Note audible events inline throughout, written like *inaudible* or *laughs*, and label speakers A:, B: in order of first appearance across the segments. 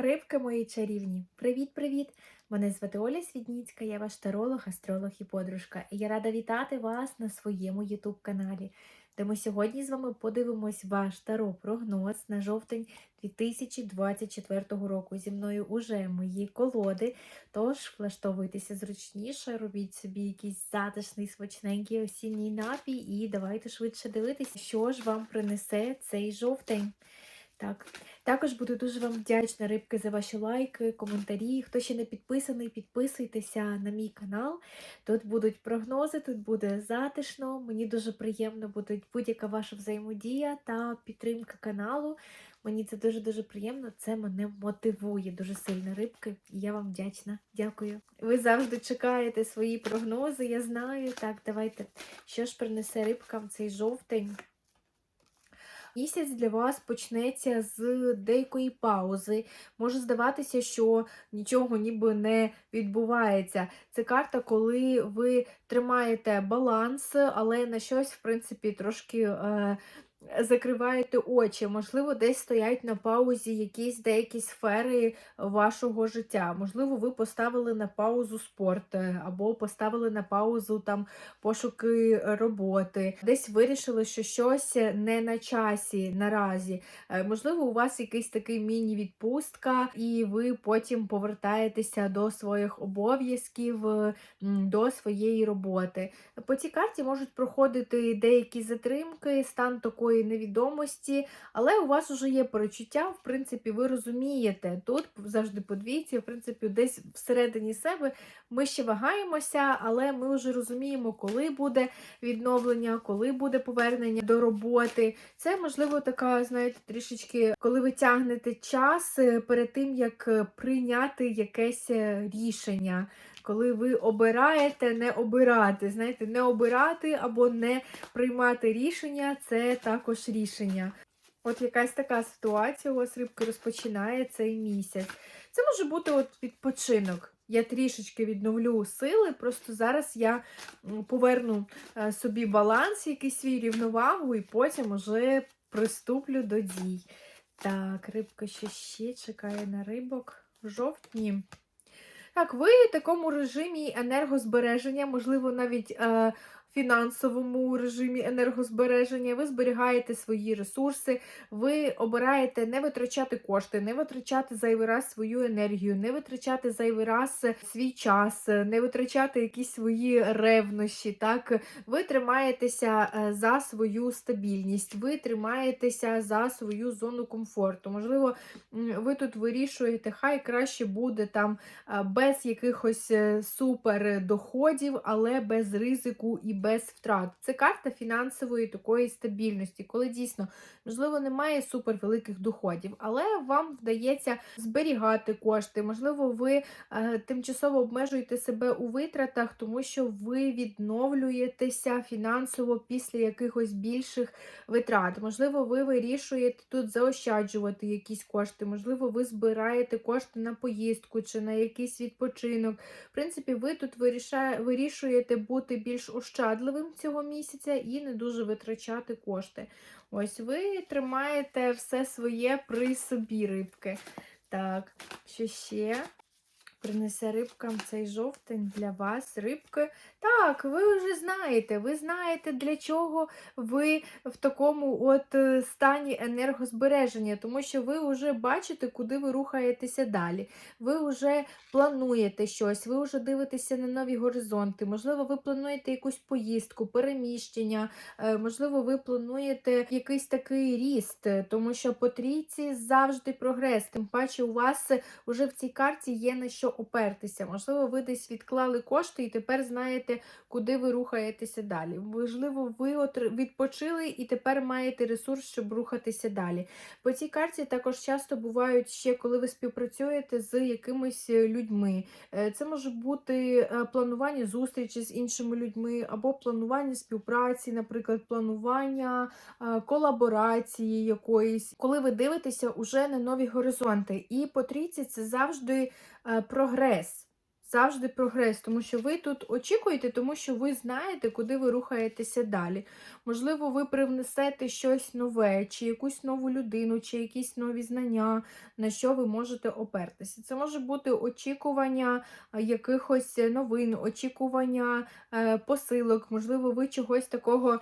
A: Рибки мої чарівні, привіт-привіт! Мене звати Оля Свідніцька, я ваш таролог, астролог і подружка. І я рада вітати вас на своєму ютуб-каналі, де ми сьогодні з вами подивимось ваш таро-прогноз на жовтень 2024 року. Зі мною уже мої колоди. Тож влаштовуйтеся зручніше, робіть собі якийсь затишний, смачненький осінній напій, і давайте швидше дивитися, що ж вам принесе цей жовтень. Так, також буду дуже вам вдячна, рибки, за ваші лайки, коментарі. Хто ще не підписаний, підписуйтеся на мій канал. Тут будуть прогнози, тут буде затишно. Мені дуже приємно буде будь-яка ваша взаємодія та підтримка каналу. Мені це дуже-дуже приємно. Це мене мотивує дуже сильно рибки. І я вам вдячна. Дякую. Ви завжди чекаєте свої прогнози, я знаю. Так, давайте. Що ж принесе рибкам цей жовтень? Місяць для вас почнеться з деякої паузи. Може здаватися, що нічого ніби не відбувається. Це карта, коли ви тримаєте баланс, але на щось, в принципі, трошки. Е Закриваєте очі, можливо, десь стоять на паузі якісь деякі сфери вашого життя. Можливо, ви поставили на паузу спорт, е, або поставили на паузу там пошуки роботи, десь вирішили, що щось не на часі наразі. Е, можливо, у вас якийсь такий міні-відпустка, і ви потім повертаєтеся до своїх обов'язків, до своєї роботи. По цій карті можуть проходити деякі затримки, стан такої такої невідомості, але у вас вже є перечуття, в принципі, ви розумієте, тут завжди подвійці, в принципі, десь всередині себе ми ще вагаємося, але ми вже розуміємо, коли буде відновлення, коли буде повернення до роботи. Це, можливо, така, знаєте, трішечки, коли ви тягнете час е, перед тим, як е, прийняти якесь е, рішення коли ви обираєте не обирати. Знаєте, не обирати або не приймати рішення це також рішення. От якась така ситуація у вас рибки розпочинає цей місяць. Це може бути от відпочинок. Я трішечки відновлю сили, просто зараз я поверну е, собі баланс, якийсь свій рівновагу, і потім уже приступлю до дій. Так, рибка ще ще чекає на рибок в жовтні. Так, ви в такому режимі енергозбереження, можливо, навіть е, фінансовому режимі енергозбереження, ви зберігаєте свої ресурси, ви обираєте не витрачати кошти, не витрачати зайвий раз свою енергію, не витрачати зайвий раз свій час, не витрачати якісь свої ревнощі. Так? Ви тримаєтеся е, за свою стабільність, ви тримаєтеся за свою зону комфорту. Можливо, ви тут вирішуєте, хай краще буде там е, без якихось е, супер доходів, але без ризику і без втрат. Це карта фінансової такої стабільності, коли дійсно, можливо, немає супервеликих доходів, але вам вдається зберігати кошти. Можливо, ви е, тимчасово обмежуєте себе у витратах, тому що ви відновлюєтеся фінансово після якихось більших витрат. Можливо, ви вирішуєте тут заощаджувати якісь кошти, можливо, ви збираєте кошти на поїздку чи на якийсь відпочинок. В принципі, ви тут вирішуєте бути більш ощадливим ощадливим цього місяця і не дуже витрачати кошти. Ось ви тримаєте все своє при собі рибки. Так, що ще? Принесе рибкам цей жовтень для вас рибки. Так, ви вже знаєте, ви знаєте, для чого ви в такому от е, стані енергозбереження, тому що ви вже бачите, куди ви рухаєтеся далі. Ви вже плануєте щось, ви вже дивитеся на нові горизонти. Можливо, ви плануєте якусь поїздку, переміщення, е, можливо, ви плануєте якийсь такий ріст, тому що по трійці завжди прогрес. Тим паче, у вас вже в цій карті є на що опертися. Можливо, ви десь відклали кошти і тепер знаєте, куди ви рухаєтеся далі. Можливо, ви відпочили і тепер маєте ресурс, щоб рухатися далі. По цій карті також часто бувають ще, коли ви співпрацюєте з якимись е, людьми. Е, це може бути е, планування зустрічі з іншими людьми, або планування співпраці, наприклад, планування колаборації якоїсь, коли ви дивитеся уже на нові горизонти. І по трійці це завжди прогрес. Завжди прогрес, тому що ви тут очікуєте, тому що ви знаєте, куди ви рухаєтеся далі. Можливо, ви привнесете щось нове, чи якусь нову людину, чи якісь нові знання, на що ви можете опертися. Це може бути очікування якихось новин, очікування е, посилок, можливо, ви чогось такого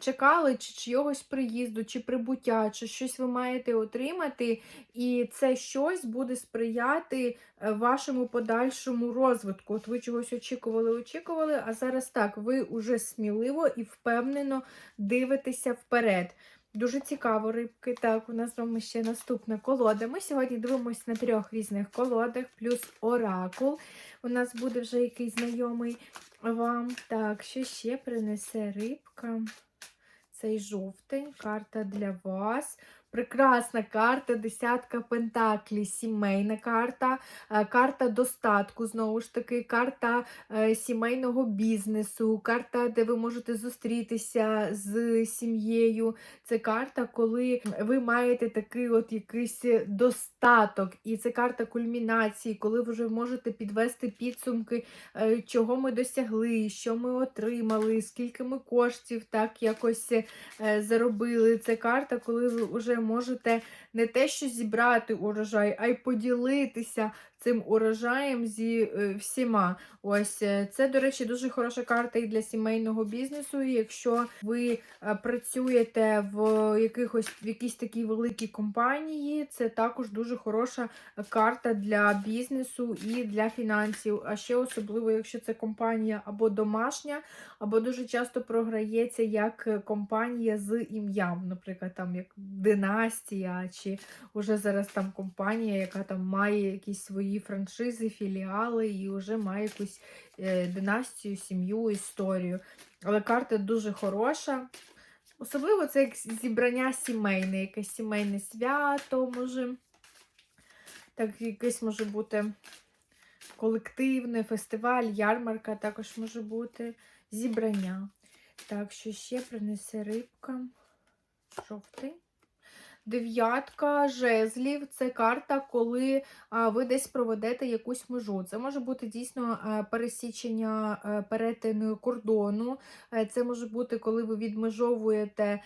A: чекали, чи чогось приїзду, чи прибуття, чи щось ви маєте отримати, і це щось буде сприяти е, вашому подальшому розвитку. От ви чогось очікували, очікували, а зараз так, ви вже сміливо і впевнено дивитеся вперед. Дуже цікаво, рибки. Так, у нас з вами ще наступна колода. Ми сьогодні дивимося на трьох різних колодах, плюс оракул. У нас буде вже якийсь знайомий вам. Так, що ще принесе рибка? Цей жовтень, карта для вас. Прекрасна карта, десятка пентаклі, сімейна карта, е, карта достатку, знову ж таки, карта е, сімейного бізнесу, карта, де ви можете зустрітися з сім'єю. Це карта, коли ви маєте такий от якийсь достаток, і це карта кульмінації, коли ви вже можете підвести підсумки, е, чого ми досягли, що ми отримали, скільки ми коштів так якось заробили. Це карта, коли ви вже можете не те, що зібрати урожай, а й поділитися цим урожаєм зі е, всіма. Ось е, це, до речі, дуже хороша карта і для сімейного бізнесу. І якщо ви е, працюєте в якихось в якійсь такій великій компанії, це також дуже хороша карта для бізнесу і для фінансів. А ще особливо, якщо це компанія або домашня, або дуже часто програється як компанія з ім'ям, наприклад, там як династія, чи вже зараз там компанія, яка там має якісь свої франшизи, філіали і вже має якусь е, династію, сім'ю, історію. Але карта дуже хороша. Особливо це як зібрання сімейне, якесь сімейне свято може. Так, якесь може бути колективне, фестиваль, ярмарка також може бути зібрання. Так, що ще принесе рибка. Жовтий. Дев'ятка жезлів це карта, коли ви десь проведете якусь межу. Це може бути дійсно пересічення а, перетину кордону. Е, Це може бути, коли ви відмежовуєте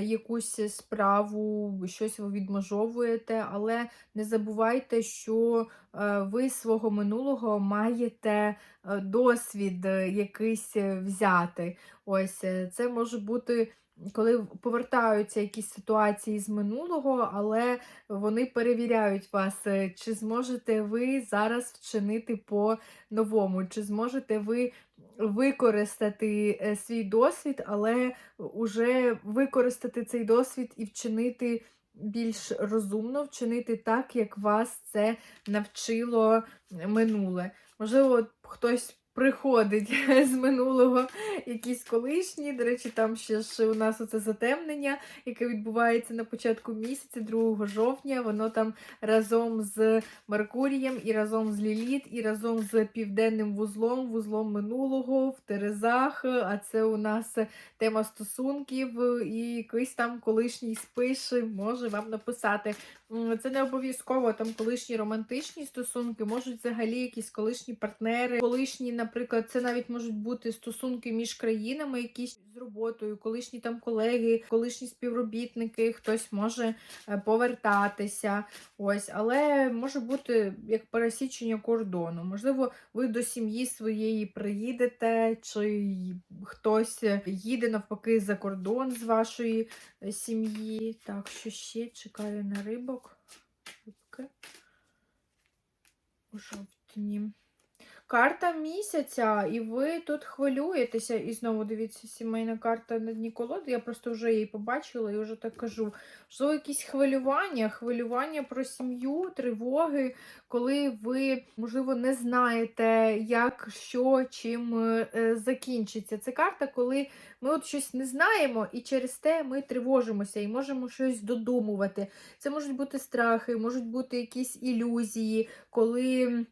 A: якусь справу, щось ви відмежовуєте, але не забувайте, що е, ви свого минулого маєте е, досвід е, якийсь е, взяти. Ось е, це може бути коли повертаються якісь ситуації з минулого, але вони перевіряють вас, е, чи зможете ви зараз вчинити по-новому, чи зможете ви використати е, свій досвід, але уже використати цей досвід і вчинити. Більш розумно вчинити так, як вас це навчило минуле. Можливо, хтось приходить *laughs* з минулого якісь колишні. До речі, там ще ж у нас оце затемнення, яке відбувається на початку місяця, 2 жовтня. Воно там разом з Меркурієм, і разом з Ліліт, і разом з південним вузлом, вузлом минулого в Терезах. А це у нас тема стосунків, і якийсь там колишній спиш може вам написати. Це не обов'язково там колишні романтичні стосунки, можуть взагалі якісь колишні партнери, колишні, наприклад, це навіть можуть бути стосунки між країнами, якісь з роботою, колишні там колеги, колишні співробітники, хтось може е, повертатися. Ось, але може бути як пересічення кордону. Можливо, ви до сім'ї своєї приїдете, чи хтось їде навпаки за кордон з вашої е, сім'ї. Так, що ще чекаю на рибок. Рибки. У жовтні. Карта місяця, і ви тут хвилюєтеся. І знову дивіться, сімейна карта на дні колоди. Я просто вже її побачила і вже так кажу. Що якісь хвилювання, хвилювання про сім'ю, тривоги, коли ви, можливо, не знаєте, як, що, чим е, закінчиться. Це карта, коли ми от щось не знаємо, і через те ми тривожимося і можемо щось додумувати. Це можуть бути страхи, можуть бути якісь ілюзії, коли.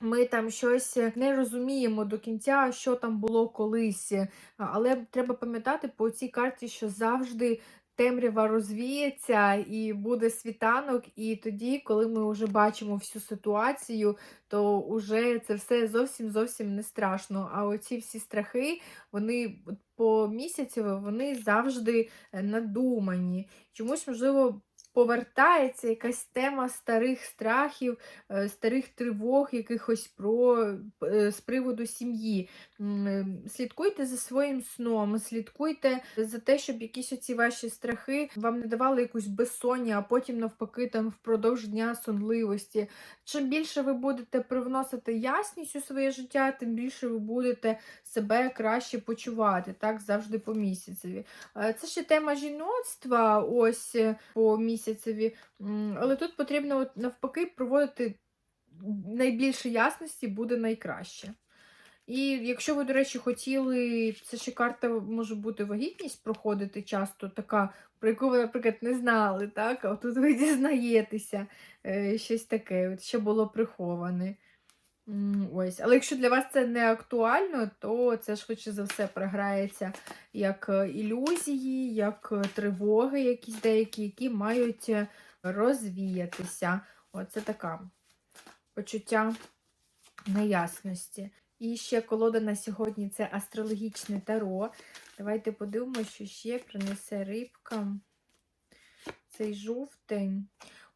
A: Ми там щось не розуміємо до кінця, що там було колись. Але треба пам'ятати по цій карті, що завжди темрява розвіється і буде світанок, і тоді, коли ми вже бачимо всю ситуацію, то вже це все зовсім зовсім не страшно. А оці всі страхи, вони по місяцю вони завжди е, надумані. Чомусь, можливо, повертається якась тема старих страхів, е, старих тривог, якихось про е, з приводу сім'ї. Е, Слідкуйте за своїм сном, слідкуйте за те, щоб якісь оці ваші страхи вам не давали якусь безсоння, а потім, навпаки, там впродовж дня сонливості. Чим більше ви будете привносити ясність у своє життя, тим більше ви будете себе краще почувати, так, завжди по місяцеві. Це ще тема жіноцтва, ось по місяцеві, але тут потрібно от, навпаки проводити найбільше ясності буде найкраще. І якщо ви, до речі, хотіли, це ще карта може бути вагітність проходити часто, така, про яку ви, наприклад, не знали, так? А тут ви *laughs* дізнаєтеся е, щось таке, от ще було приховане. Ось. Але якщо для вас це не актуально, то це швидше за все програється як е, ілюзії, як е, тривоги, якісь деякі, які мають е, розвіятися. Оце така почуття неясності. І ще колода на сьогодні це астрологічне таро. Давайте подивимося, що ще принесе рибкам цей жовтень.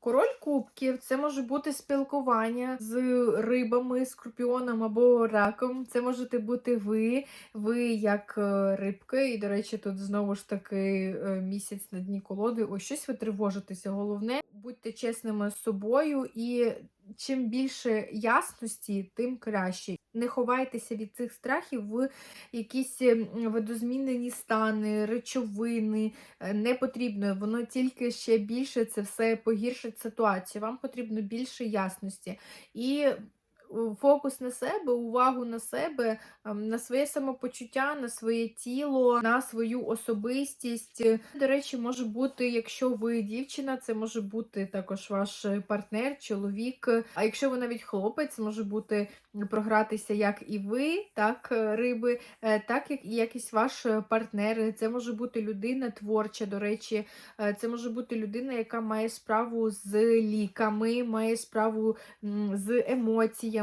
A: Король кубків це може бути спілкування з рибами, скорпіоном або раком. Це можете бути ви, ви як е, рибки. І, до речі, тут знову ж таки е, місяць на дні колоди. Ось щось ви тривожитеся. Головне, будьте чесними з собою, і чим більше ясності, тим краще. Не ховайтеся від цих страхів в якісь м, видозмінені стани, речовини. Е, Не потрібно, воно тільки ще більше це все погіршить ситуацію. Вам потрібно більше ясності. І фокус на себе, увагу на себе, ем, на своє самопочуття, на своє тіло, на свою особистість. До речі, може бути, якщо ви дівчина, це може бути також ваш партнер, чоловік. А якщо ви навіть хлопець, може бути програтися як і ви, так, е, риби, е, так як і якийсь ваш партнер. Це може бути людина творча, до речі, Е, це може бути людина, яка має справу з ліками, має справу з емоціями,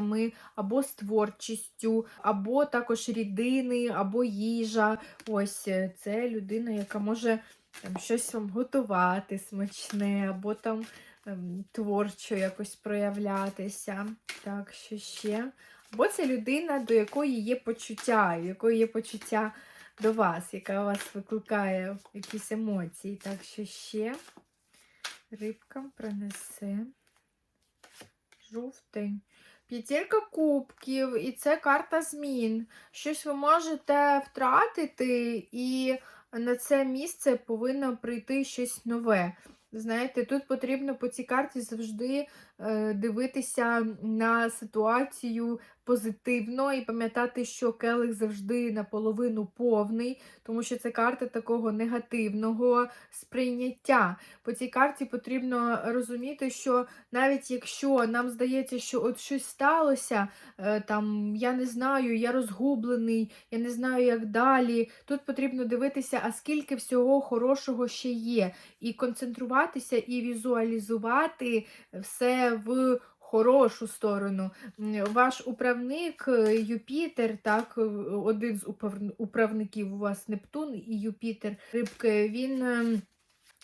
A: або з творчістю, або також рідини, або їжа. Ось е, це людина, яка може там, щось вам готувати смачне, або там ем, творчо якось проявлятися. Так, що ще? Або це людина, до якої є почуття, у якої є почуття до вас, яка у вас викликає якісь емоції. Так що ще рибкам принесе жовтень. П'ятірка кубків, і це карта змін. Щось ви можете втратити, і на це місце повинно прийти щось нове. Знаєте, тут потрібно по цій карті завжди дивитися на ситуацію позитивно і пам'ятати, що келих завжди наполовину повний, тому що це карта такого негативного сприйняття. По цій карті потрібно розуміти, що навіть якщо нам здається, що от щось сталося, е, там я не знаю, я розгублений, я не знаю, як далі. Тут потрібно дивитися, а скільки всього хорошого ще є, і концентруватися і візуалізувати все в хорошу сторону. Ваш управник е, Юпітер, так, один з управників у вас Нептун і Юпітер, рибки, він.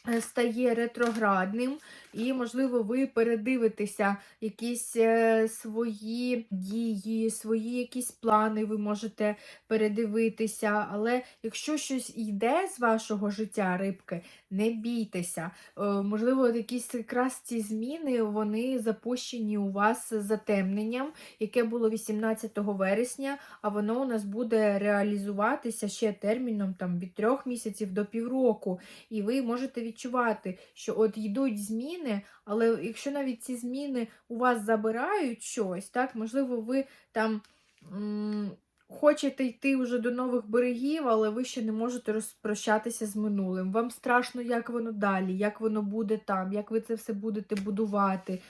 A: Е, Стає ретроградним, і, можливо, ви передивитеся якісь е, свої дії, свої якісь плани ви можете передивитися. Але якщо щось йде з вашого життя, рибки, не бійтеся. Е, Можливо, якісь якраз ці зміни вони запущені у вас затемненням, яке було 18 вересня, а воно у нас буде реалізуватися ще терміном там, від трьох місяців до півроку. І ви можете відчувати, що от йдуть зміни, але якщо навіть ці зміни у вас забирають щось, так, можливо, ви там. Хочете йти вже до нових берегів, але ви ще не можете розпрощатися з минулим. Вам страшно, як воно далі, як воно буде там, як ви це все будете будувати.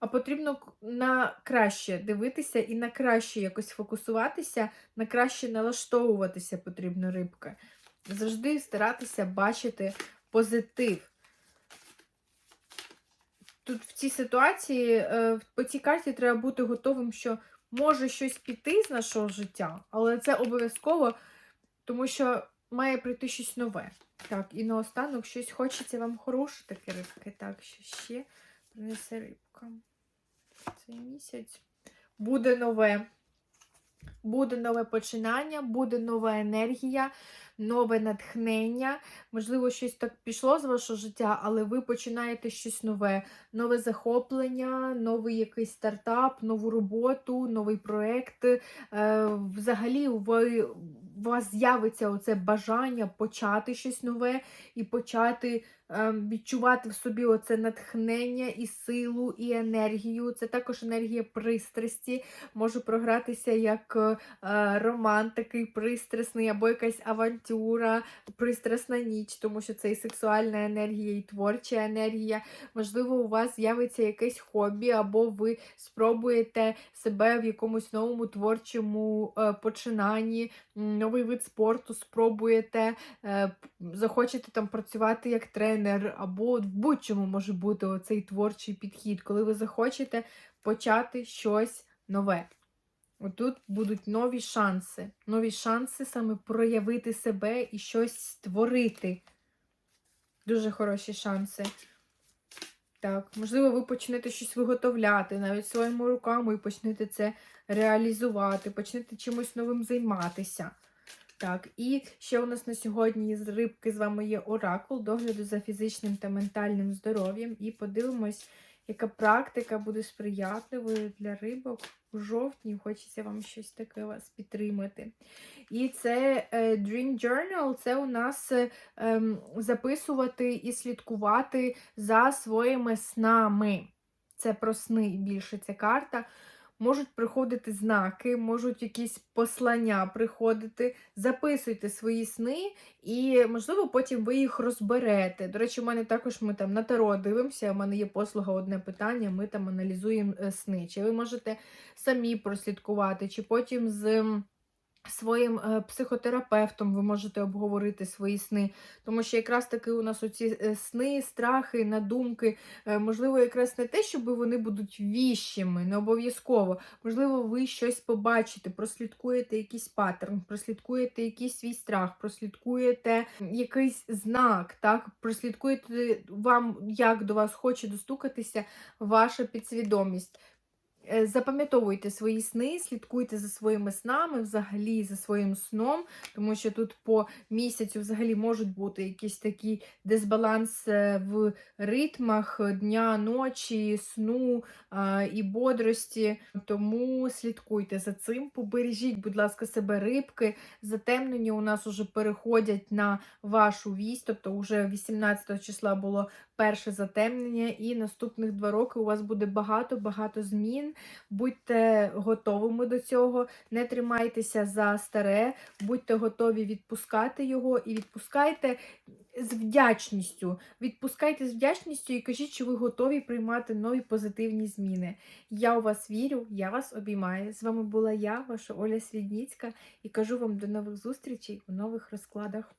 A: А потрібно на краще дивитися і на краще якось фокусуватися, на краще налаштовуватися потрібно рибка. Завжди старатися бачити позитив. Тут в цій ситуації, е, по цій карті треба бути готовим, що може щось піти з нашого життя, але це обов'язково, тому що має прийти щось нове. Так, і наостанок щось хочеться вам хороше таке рибки. Так, що ще принесе рибка. Цей місяць. Буде нове. Буде нове починання, буде нова енергія, нове натхнення. Можливо, щось так пішло з вашого життя, але ви починаєте щось нове, нове захоплення, новий якийсь стартап, нову роботу, новий проєкт. Е, Взагалі, ви, у вас з'явиться оце бажання почати щось нове і почати відчувати в собі оце натхнення і силу, і енергію. Це також енергія пристрасті. Може програтися як е, роман такий пристрасний, або якась авантюра, пристрасна ніч, тому що це і сексуальна енергія, і творча енергія. Можливо, у вас з'явиться якесь хобі, або ви спробуєте себе в якомусь новому творчому е, починанні, новий вид спорту спробуєте, е, захочете там працювати як тренер, або в будь-чому може бути оцей творчий підхід, коли ви захочете почати щось нове. Отут будуть нові шанси. Нові шанси саме проявити себе і щось створити. Дуже хороші шанси. Так, можливо, ви почнете щось виготовляти навіть своїми руками і почнете це реалізувати, почнете чимось новим займатися. Так, і ще у нас на сьогодні з рибки з вами є оракул догляду за фізичним та ментальним здоров'ям. І подивимось, яка практика буде сприятливою для рибок у жовтні. Хочеться вам щось таке вас підтримати. І це е, Dream Journal це у нас е, ем, записувати і слідкувати за своїми снами. Це про сни більше ця карта. Можуть приходити знаки, можуть якісь послання приходити. Записуйте свої сни, і, можливо, потім ви їх розберете. До речі, у мене також ми там на таро дивимося. У мене є послуга одне питання, ми там аналізуємо е, сни. Чи ви можете самі прослідкувати, чи потім з. Своїм е, психотерапевтом ви можете обговорити свої сни, тому що якраз таки у нас оці е, сни, страхи, надумки, е, можливо, якраз не те, щоб вони будуть віщими, не обов'язково. Можливо, ви щось побачите, прослідкуєте якийсь паттерн, прослідкуєте якийсь свій страх, прослідкуєте якийсь знак, так, прослідкуєте вам, як до вас хоче достукатися ваша підсвідомість. Е, Запам'ятовуйте свої сни, слідкуйте за своїми снами, взагалі за своїм сном, тому що тут по місяцю взагалі можуть бути якісь такі дисбаланс е, в ритмах дня, ночі, сну і бодрості. Тому слідкуйте за цим. Побережіть, будь ласка, себе рибки. Затемнення у нас уже переходять на вашу вісь, тобто вже 18 числа було перше затемнення, і наступних два роки у вас буде багато-багато Будьте готовими до цього, не тримайтеся за старе, будьте готові відпускати його і відпускайте з вдячністю. Відпускайте з вдячністю і кажіть, що ви готові приймати нові позитивні зміни. Я у вас вірю, я вас обіймаю. З вами була я, ваша Оля Свідніцька, і кажу вам до нових зустрічей у нових розкладах.